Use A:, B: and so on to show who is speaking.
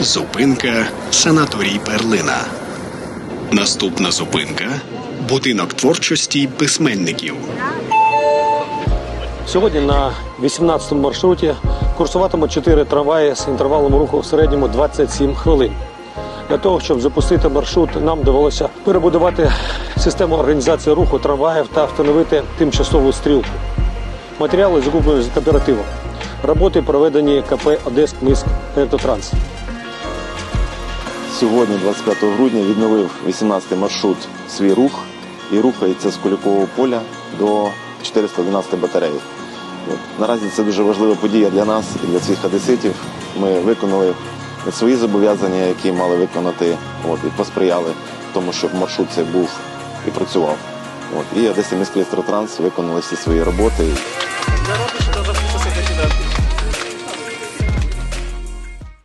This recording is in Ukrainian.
A: Зупинка санаторій Перлина. Наступна зупинка будинок творчості письменників.
B: Сьогодні на 18-му маршруті курсуватимуть 4 трамваї з інтервалом руху в середньому 27 хвилин. Для того, щоб запустити маршрут, нам довелося перебудувати систему організації руху трамваїв та встановити тимчасову стрілку. Матеріали закуплені з кооперативом. Роботи проведені КП Одеськ Електротранс.
C: Сьогодні, 25 грудня, відновив 18-й маршрут свій рух і рухається з Куликового поля до 412 батареї. Наразі це дуже важлива подія для нас і для всіх одеситів. Ми виконали свої зобов'язання, які мали виконати, от, і посприяли тому, щоб маршрут цей був і працював. От. І Одеса міський електротранс виконали всі свої роботи.